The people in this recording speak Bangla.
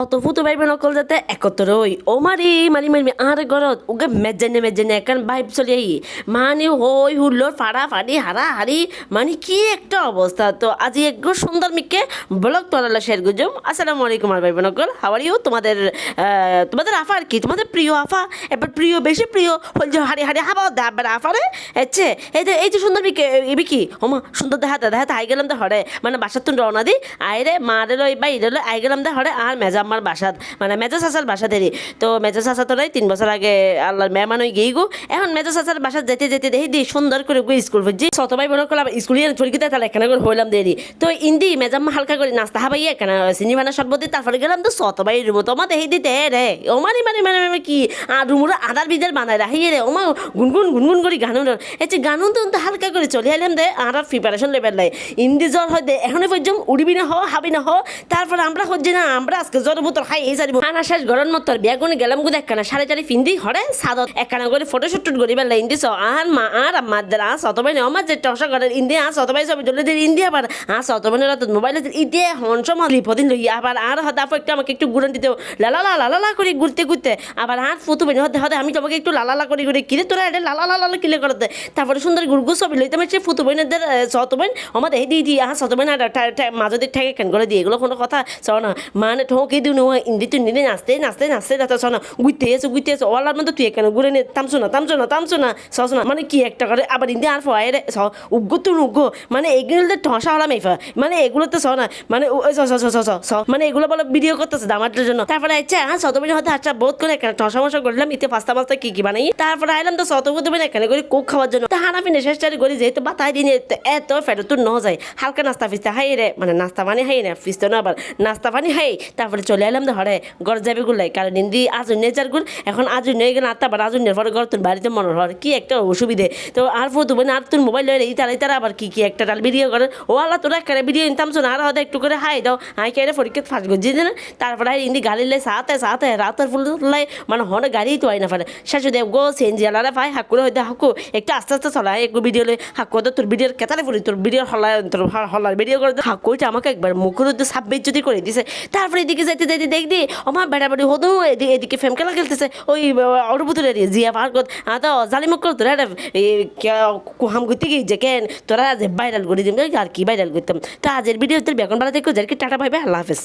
অত ফুটো বাইবে নকল যাতে একত্র হই ও মারি মারি মারি আর ঘরত ওকে মেজানে মেজানে একান বাইব চলি আহি মানে হই হুল্লোর ফাড়া ফাড়ি হারা হারি মানে কি একটা অবস্থা তো আজি একগো সুন্দর মিকে ব্লগ তোলালা শেয়ার গুজম আসসালামু আলাইকুম আর ভাইবে নকল হাওয়ার ইউ তোমাদের তোমাদের আফা আর কি তোমাদের প্রিয় আফা এবার প্রিয় বেশি প্রিয় হল যে হারি হারি হাবা দাবার আফারে এচ্ছে এই যে এই যে সুন্দর মিকে এবি কি ওমা সুন্দর দেখাতে দেখাতে আই গেলাম দে হরে মানে বাসার তুন রওনা দি আইরে মারে লই বা ইরে লই আই গেলাম দে হরে আর মেজা আমার বাসাত মানে মেজা চাচার বাসা দেরি তো মেজা চাচা তো নাই তিন বছর আগে আল্লাহর মেহমান হয়ে গিয়ে গো এখন মেজা চাচার বাসা যেতে যেতে দেখি দি সুন্দর করে গো স্কুল বুঝছি শত ভাই বোন করলাম স্কুল ছড়ি তাহলে এখানে করে হইলাম দেরি তো ইন্দি মেজাম্মা হালকা করে নাস্তা হাবাই এখানে চিনি বানা সর্বত দি তারপরে গেলাম তো শত ভাই রুমো তো আমার দেখি দিতে রে ও মানে মানে মানে মানে কি? আর রুমুর আদার বিদার বানায় রাখি রে ওমা গুনগুন গুনগুন করে গান এতে গান তো হালকা করে চলে এলাম দে। আর প্রিপারেশন লেভেল নাই ইন্দি জ্বর হয় দে। এখনই পর্যন্ত উড়িবি না হাবি না হ তারপর আমরা হচ্ছে না আমরা আজকে জ্বর শেষ গরম মত বিয়া গুনে গেলাম গুদ একখানা? সাড়ে চারি ফিন্দি হরে সাদত। একখানা করে ফটো শুট করি, বেলা ইন্দি আর মা, আর আমার দ্বারা আস অতবাই আমার যে টসা করে ইন্দি আস অতবাই সব জলে দিয়ে ইন্দি আবার আস অতবাই না তো মোবাইলে ইদে হনস মা লিপদিন লই আবার আর হদা একটু আমাকে একটু গুড়ন দিতে লালা লালা করে ঘুরতে ঘুরতে। আবার হাত ফুতু হতে হতে আমি তোমাকে একটু লালা করে ঘুরে কিরে তোরা এটা লালা লালা কিলে করতে? তারপরে সুন্দর গুরগু ছবি লইতে আমি সে ফুতু সত বইন আমার এই দিয়ে আহ সত বইন আর মাঝদের ঠেকে কেন করে দিয়ে এগুলো কোনো কথা, চ, না। মানে ঠোকে দিও না ইন্দি তুই নিলে নাচতে নাচতে নাচতে যাতে চ না গুইতে এসো গুইতে এসো ওলার মধ্যে তুই কেন ঘুরে নে তামছো না তামছো না তামছো না সস না মানে কি একটা করে আবার ইন্দি আর ফয় রে স উগ্গো তুই উগ্গো মানে এগুলোতে ঠসা হলাম এই মানে এগুলোতে চ না মানে স স স স স স মানে এগুলো বলে ভিডিও করতেছে দামাটার জন্য তারপরে আচ্ছা হ্যাঁ শতমিন হতে আচ্ছা বোধ করে এখানে ঠসা মশা করলাম ইতে পাস্তা পাস্তা কি কি বানাই তারপরে আইলাম তো শতবুদ্ধ মানে এখানে করে কোক খাওয়ার জন্য, তা হানা পিনে শেষ করি যেহেতু বাতাই দিনে এত ফেরত ন যায় হালকা নাস্তা ফিস্তা হাই রে মানে নাস্তা পানি হাই না, ফিস্তা না আবার নাস্তা পানি হাই তারপরে চলে এলাম তো হরে, ঘর যাবে গুলাই। কারণ ইন্দি আজ নেচার গুল এখন আজ নিয়ে গেলে আত্মা আবার আজ পরে ঘর, তোর বাড়িতে মনে হর কি একটা অসুবিধে। তো আর ফো তুমি আর তোর মোবাইল লয়ে তারা তারা আবার কি কি একটা ডাল ভিডিও করে। ও আল্লাহ, তোরা একটা ভিডিও ইনতাম শোনা, আর হয়তো একটু করে হাই দাও। হাই কেটে পরীক্ষা ফাঁস করছি না। তারপরে ইন্দি গাড়ি লাই সাথে সাথে রাতের ফুল লাই মানে হনে গাড়ি তো হয় না পারে শেষে দেব গো, সেনজি আলারা ভাই, হাকুরে হয়তো হাকু। একটু আস্তে আস্তে চলাই একটু ভিডিও লই হাকু তো তোর ভিডিওর কেতালে পড়ি তোর ভিডিও হলা তোর হলার ভিডিও করে হাকু ওইটা আমাকে একবার মুখের সাব্বিত যদি করে দিছে। তারপরে এদিকে যাইতে যাইতে দেখদি আমার বেড়া বেড়ি হদু এদিকে ফেম খেলা খেলতেছে। ওই অরবুতুরে জিয়া পার কর তো জালিমক কর তোরা কুহাম করতে গিয়ে যে কেন, তোরা যে ভাইরাল করে দিম আর কি ভাইরাল করতাম। তো আজের ভিডিও তোর বেগুন বেলা দেখো যার কি টাটা ভাই ভাই আল্লাহ হাফেজ।